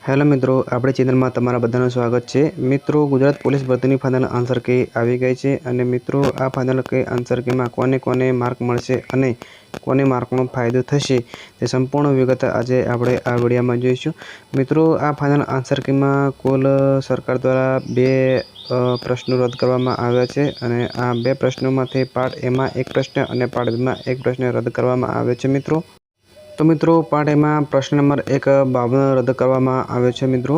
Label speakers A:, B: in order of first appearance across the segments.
A: Hello મિત્રો, આપણી ચેનલમાં તમારા બધાનું સ્વાગત છે. મિત્રો, ગુજરાત પોલીસ ભરતીની ફાઇનલ આન્સર કે આવી ગઈ છે અને મિત્રો, આ ફાઇનલ કે આન્સર કીમાં કોને કોને માર્ક મળશે અને કોને માર્કનો ફાયદો થશે તે સંપૂર્ણ વિગત આજે આપણે આ વિડીયોમાં જોઈશું. મિત્રો, આ ફાઇનલ આન્સર કીમાં કુલ સરકાર દ્વારા બે પ્રશ્નો રદ કરવામાં આવ્યા છે અને આ બે પ્રશ્નોમાંથી પાર્ટ એમાં એક પ્રશ્ન અને પાર્ટ બીમાં એક પ્રશ્ન રદ કરવામાં આવ્યો છે મિત્રો. તો મિત્રો પાર્ટ એમાં પ્રશ્ન નંબર એક બાવન રદ કરવામાં આવ્યો છે મિત્રો.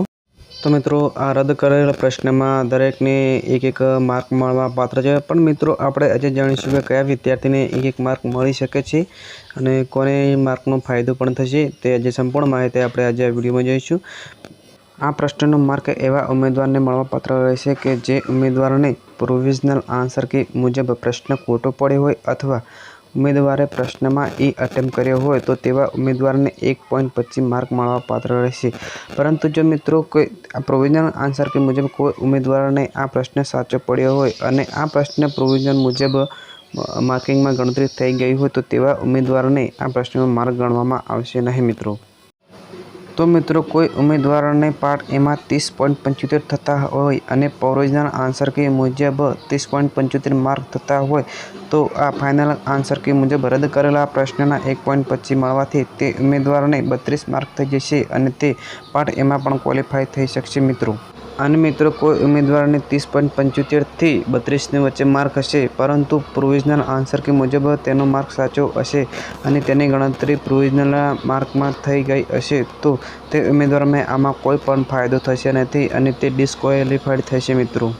A: તો મિત્રો, આ રદ કરેલ પ્રશ્નમાં દરેકને એક એક માર્ક મળવા પાત્ર છે. પણ મિત્રો, આપણે આજે જાણીશું કે કયા વિદ્યાર્થીને એક એક માર્ક મળી શકે છે અને કોને માર્કનો ફાયદો પણ થશે તે આજે સંપૂર્ણ માહિતી આપણે આજે વિડીયોમાં જોઈશું. આ પ્રશ્નનો માર્ક એવા ઉમેદવારને મળવાપાત્ર રહેશે કે જે ઉમેદવારને પ્રોવિઝનલ આન્સર કે મુજબ પ્રશ્ન ખોટો પડ્યો હોય અથવા ઉમેદવારે પ્રશ્નમાં ઈ અટેમ્પ કર્યો હોય તો તેવા ઉમેદવારને એક પોઈન્ટ પચીસ માર્ક મળવાપાત્ર રહેશે. પરંતુ જો મિત્રો કોઈ, આ પ્રોવિઝનલ આન્સર કે મુજબ કોઈ ઉમેદવારને આ પ્રશ્ન સાચો પડ્યો હોય અને આ પ્રશ્ન પ્રોવિઝન મુજબ માર્કિંગમાં ગણતરી થઈ ગઈ હોય તો તેવા ઉમેદવારને આ પ્રશ્નનો માર્ક ગણવામાં આવશે નહીં મિત્રો. તો મિત્રો, કોઈ ઉમેદવારને પાઠ એમાં ત્રીસ પોઈન્ટ પંચોતેર થતા હોય અને પૌરોજના આન્સર કે મુજબ ત્રીસ પોઈન્ટ પંચોતેર માર્ક થતા હોય, તો આ ફાઇનલ આન્સર કે મુજબ રદ કરેલા પ્રશ્નના એક પોઈન્ટ પચીસ મળવાથી તે ઉમેદવારને બત્રીસ માર્ક થઈ જશે અને તે પાઠ એમાં પણ ક્વોલિફાય થઈ શકશે મિત્રો. અને મિત્રો કોઈ ઉમેદવારને ત્રીસ પોઈન્ટ પંચોતેરથી બત્રીસની વચ્ચે માર્ક હશે, પરંતુ પ્રોવિઝનલ આન્સર કે મુજબ તેનો માર્ક સાચો હશે અને તેની ગણતરી પ્રોવિઝનલ માર્કમાં થઈ ગઈ હશે, તો તે ઉમેદવારને આમાં કોઈ પણ ફાયદો થશે નથી અને તે ડિસ્કવોલિફાઈડ થશે મિત્રો.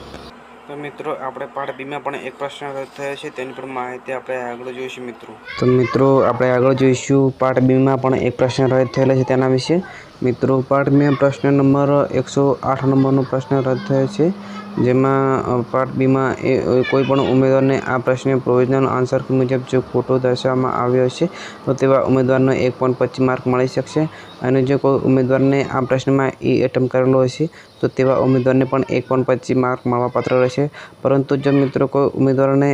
A: તો મિત્રો, આપણે પાર્ટ બીમાં પણ એક પ્રશ્ન રદ થયો છે. તેની પણ માહિતી આપણે આગળ જોઈશું મિત્રો. તો મિત્રો, આપણે આગળ જોઈશું પાર્ટ બીમાં પણ એક પ્રશ્ન રદ થયેલો છે તેના વિશે. મિત્રો, પાર્ટ બીમાં પ્રશ્ન નંબર એકસો આઠ નંબરનો પ્રશ્ન રદ થયો છે, જેમાં પાર્ટ બીમાં એ કોઈ પણ ઉમેદવારને આ પ્રશ્ન પ્રોવિઝનલ આન્સર મુજબ જો ખોટો દર્શાવવામાં આવ્યો છે તો તેવા ઉમેદવારને એક પોઈન્ટ પચીસ માર્ક મળી શકશે. અને જો કોઈ ઉમેદવારને આ પ્રશ્નમાં ઈ એટમ કરેલો હશે તો તેવા ઉમેદવારને પણ એક પોઈન્ટ પચીસ માર્ક મળવાપાત્ર રહેશે. પરંતુ જો મિત્રો કોઈ ઉમેદવારોને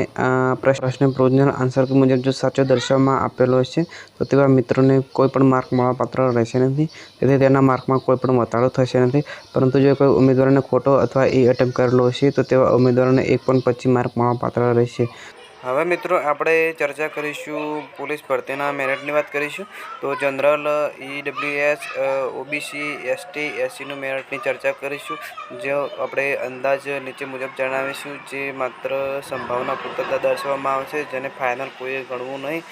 A: પ્રશ્ન પ્રોજનલ આન્સર મુજબ જો સાચો દર્શાવવામાં આપેલો હશે તો તેવા મિત્રોને કોઈ પણ માર્ક મળવાપાત્ર રહેશે નથી. તેથી તેના માર્કમાં કોઈ પણ વધારો થશે નથી. પરંતુ જો કોઈ ઉમેદવારોને ખોટો અથવા એ એટેમ્પ કરેલો હશે તો તેવા ઉમેદવારોને એક પોઈન્ટ પચીસ માર્ક મળવાપાત્ર રહેશે. હવે મિત્રો આપણે ચર્ચા કરીશું પોલીસ ભરતીના મેરિટની વાત કરીશું. તો જનરલ ઈડબ્લ્યુએસ ઓબીસી, એસટી એસસીનું મેરિટની ચર્ચા કરીશું. જે આપણે અંદાજ નીચે મુજબ જણાવીશું જે માત્ર સંભાવના પૂરતા દર્શાવવામાં આવશે, જેને ફાઇનલ કોઈએ ગણવું નહીં.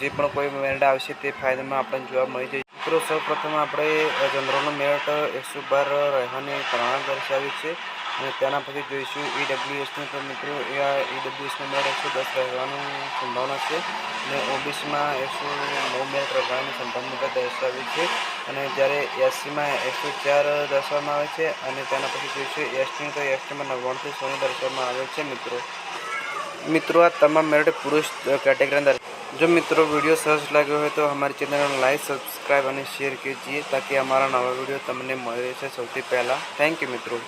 A: જે પણ કોઈ મેરિટ આવશે તે ફાઇનલમાં આપણને જોવા મળી જશે. મિત્રો, સૌપ્રથમ આપણે ચંદ્રનો મેરિટ એકસો બાર રહેવાની પ્રણામ દર્શાવી છે. અને તેના પછી જોઈશું ઈડબ્લ્યુએસનું તો મિત્રો, એ આ ઈડબ્લ્યુએસનો મેરિટ એકસો દસ રહેવાનું સંભાવના છે. અને ઓબીસીમાં એકસો નવ મેરિટ રહેવાની સંભાવના દર્શાવી છે. અને જ્યારે એસસીમાં એકસો ચાર દર્શાવવામાં આવે છે, અને તેના પછી જોઈશું એસટી તો એસટીમાં નવ્વાણુંથી સોનું દર્શાવવામાં આવે છે, મિત્રો. મિત્રો, આ તમામ મેરિટ પુરુષ કેટેગરી અંદર જો મિત્રો વીડિયો સરસ લાગ્યો હોય તો અમારી ચેનલને લાઈક સબસ્ક્રાઈબ અને શેર કરજીએ તાકી અમારા નવા વીડિયો તમને મળે છે સૌથી પહેલાં થેન્ક યુ મિત્રો